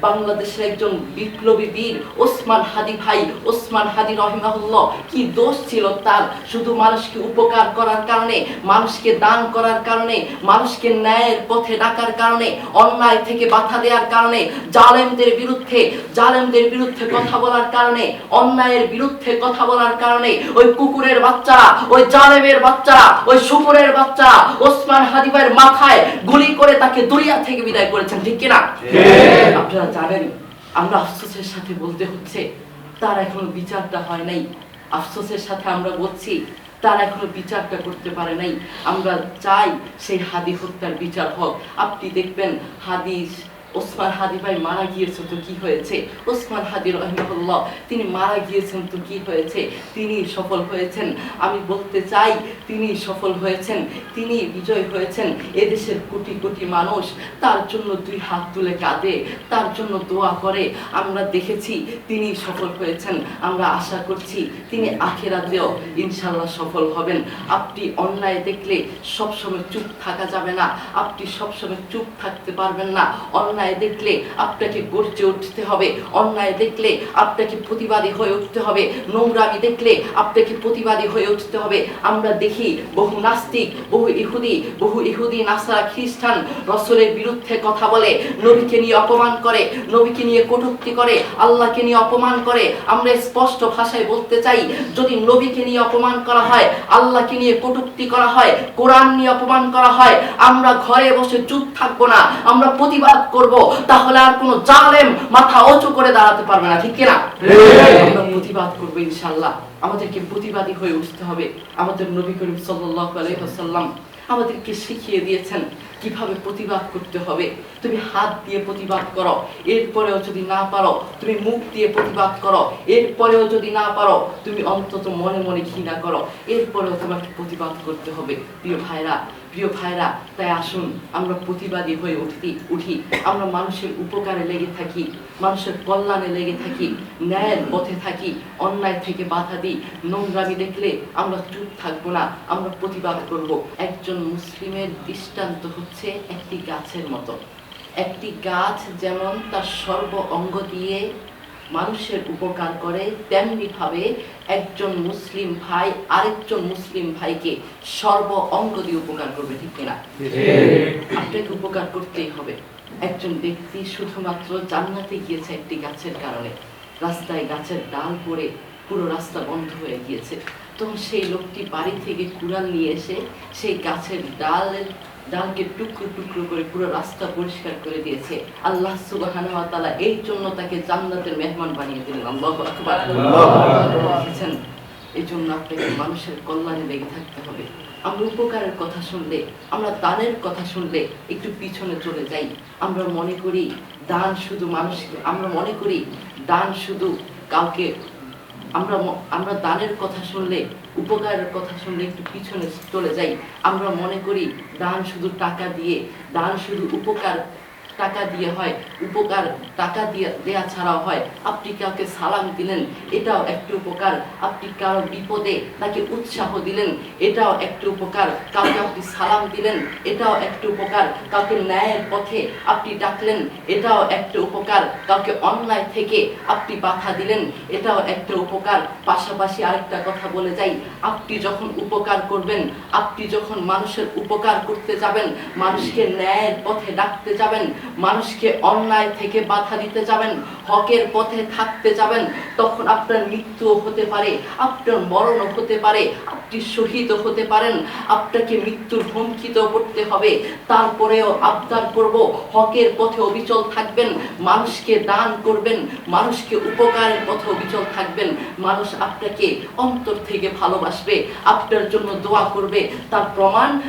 বাংলাদেশের একজন বিপ্লবী বীর, ওসমান হাদি ভাই, ওসমান হাদি রহিমাহুল্লাহ, কি দোষ ছিল তার? শুধু মানুষকে উপকার করার কারণে, মানুষকে দান করার কারণে, মানুষকে ন্যায়ের পথে ডাকার কারণে, অন্যায় থেকে বাধা দেওয়ার কারণে, জালেমদের বিরুদ্ধে জালেমদের বিরুদ্ধে কথা বলার কারণে, অন্যায়ের বিরুদ্ধে কথা বলার কারণে, ওই কুকুরের বাচ্চা, ওই জালেমের বাচ্চা, ওই শুকুরের বাচ্চা ওসমান ভাইয়ের মাথায় গুলি করে তাকে দুনিয়া থেকে বিদায় করেছেন ঠিক কিনা? আপনারা জানেন আমরা আফসোসের সাথে বলতে হচ্ছে তার এখনও বিচারটা হয় নাই। আফসোসের সাথে আমরা বলছি তার এখনও বিচারটা করতে পারে নাই। আমরা চাই সেই হাদি হত্যার বিচার হোক। আপনি দেখবেন হাদিস ওসমান হাদি ভাই মারা গিয়েছেন তো কি হয়েছে? ওসমান হাদি রহিমুল্লাহ তিনি মারা গিয়েছেন তো কি হয়েছে? তিনি সফল হয়েছেন। আমি বলতে চাই, তিনি সফল হয়েছেন, তিনি বিজয় হয়েছেন। এদেশের কোটি কোটি মানুষ তার জন্য দুই হাত তুলে কাঁদে, তার জন্য দোয়া করে। আমরা দেখেছি তিনি সফল হয়েছেন। আমরা আশা করছি তিনি আখেরাতেও ইনশাল্লাহ সফল হবেন। আপনি অন্যায় দেখলে সবসময় চুপ থাকা যাবে না। আপনি সবসময় চুপ থাকতে পারবেন না। অন্যায় দেখলে আপনাকে গর্জে উঠতে হবে। অন্যায় দেখলে আপনাকে প্রতিবাদী হয়ে উঠতে হবে। নোংরামি দেখলে আপনাকে প্রতিবাদী হয়ে উঠতে হবে। আমরা দেখি বহু নাস্তিক, বহু ইহুদি বহু ইহুদি নাসারা খ্রিস্টান রসলের বিরুদ্ধে কথা বলে, নবীকে নিয়ে অপমান করে, নবীকে নিয়ে কটূক্তি করে, আল্লাহকে নিয়ে অপমান করে। আমরা স্পষ্ট ভাষায় বলতে চাই, যদি নবীকে নিয়ে অপমান করা হয়, আল্লাহকে নিয়ে কটূক্তি করা হয়, কোরআন নিয়ে অপমান করা হয়, আমরা ঘরে বসে চুপ থাকব না, আমরা প্রতিবাদ করব তাহলে আর কোনো জালেম মাথা উঁচু করে দাঁড়াতে পারবে না ঠিক কিনা? আমরা প্রতিবাদ করব ইনশাল্লাহ আমাদেরকে প্রতিবাদী হয়ে উঠতে হবে। আমাদের নবী করিম সাল্লাল্লাহু আলাইহি ওয়াসাল্লাম আমাদেরকে শিখিয়ে দিয়েছেন কীভাবে প্রতিবাদ করতে হবে? তুমি হাত দিয়ে প্রতিবাদ করো। এরপরেও যদি না পারো, তুমি মুখ দিয়ে প্রতিবাদ করো। এরপরেও যদি না পারো, তুমি অন্তত মনে মনে ঘৃণা করো। এরপরেও তোমাকে প্রতিবাদ করতে হবে। প্রিয় ভাইরা প্রিয় ভাইরা, তাই আসুন, আমরা প্রতিবাদী হয়ে উঠি উঠি। আমরা মানুষের উপকারে লেগে থাকি, মানুষের কল্যাণে লেগে থাকি, ন্যায়ের পথে থাকি, অন্যায় থেকে বাধা দিই। নোংরামি দেখলে আমরা চুপ থাকব না, আমরা প্রতিবাদ করব। একজন মুসলিমের দৃষ্টান্ত হচ্ছে একটি গাছের মতো। একটি গাছ যেমন তার সর্ব অঙ্গ দিয়ে মানুষের উপকার করে তেমনি ভাবে একজন মুসলিম ভাই আরেকজন মুসলিম ভাইকে সর্ব অঙ্গ দিয়ে উপকার করবে ঠিক কিনা? আপনাকে উপকার করতেই হবে। একজন ব্যক্তি শুধুমাত্র জান্নাতে গিয়েছে একটি গাছের কারণে। রাস্তায় গাছের ডাল পড়ে পুরো রাস্তা বন্ধ হয়ে গিয়েছে। তখন সেই লোকটি বাড়ি থেকে কুড়াল নিয়ে এসে সেই গাছের ডালের ডালকে টুকরো টুকরো করে পুরো রাস্তা পরিষ্কার করে দিয়েছে। আল্লাহ সুবহানাহু ওয়া এই জন্য তাকে জান্নাতের মেহমান বানিয়ে দিলেন। আল্লাহু আকবার। এই জন্য আপনাকে মানুষের কল্যাণে লেগে থাকতে হবে। আমরা উপকারের কথা শুনলে আমরা দানের কথা শুনলে একটু পিছনে চলে যাই। আমরা মনে করি দান শুধু মানুষকে আমরা মনে করি দান শুধু কাউকে আমরা আমরা দানের কথা শুনলে, উপকারের কথা শুনলে একটু পিছনে চলে যাই। আমরা মনে করি, দান শুধু টাকা দিয়ে, দান শুধু উপকার টাকা দিয়ে হয়, উপকার টাকা দিয়ে দেয়া ছাড়াও হয়। আপনি কাউকে সালাম দিলেন, এটাও একটি উপকার। আপনি কারও বিপদে তাকে উৎসাহ দিলেন, এটাও একটি উপকার। কাউকে আপনি সালাম দিলেন, এটাও একটি উপকার। কাউকে ন্যায়ের পথে আপনি ডাকলেন, এটাও একটা উপকার। কাউকে অন্যায় থেকে আপনি বাধা দিলেন, এটাও একটা উপকার। পাশাপাশি আরেকটা কথা বলে যাই, আপনি যখন উপকার করবেন, আপনি যখন মানুষের উপকার করতে যাবেন, মানুষকে ন্যায়ের পথে ডাকতে যাবেন মানুষকে অন্যায় থেকে বাধা দিতে যাবেন, হকের পথে থাকতে যাবেন, তখন আপনার মৃত্যুও হতে পারে, আপনার মরণও হতে পারে, আপনি শহীদও হতে পারেন, আপনাকে মৃত্যুর হুমকিতেও পড়তে হবে, তারপরেও আবদার করব, হকের পথে অবিচল থাকবেন, মানুষকে দান করবেন, মানুষকে উপকারের পথে অবিচল থাকবেন, মানুষ আপনাকে অন্তর থেকে ভালোবাসবে, আপনার জন্য দোয়া করবে, তার প্রমাণ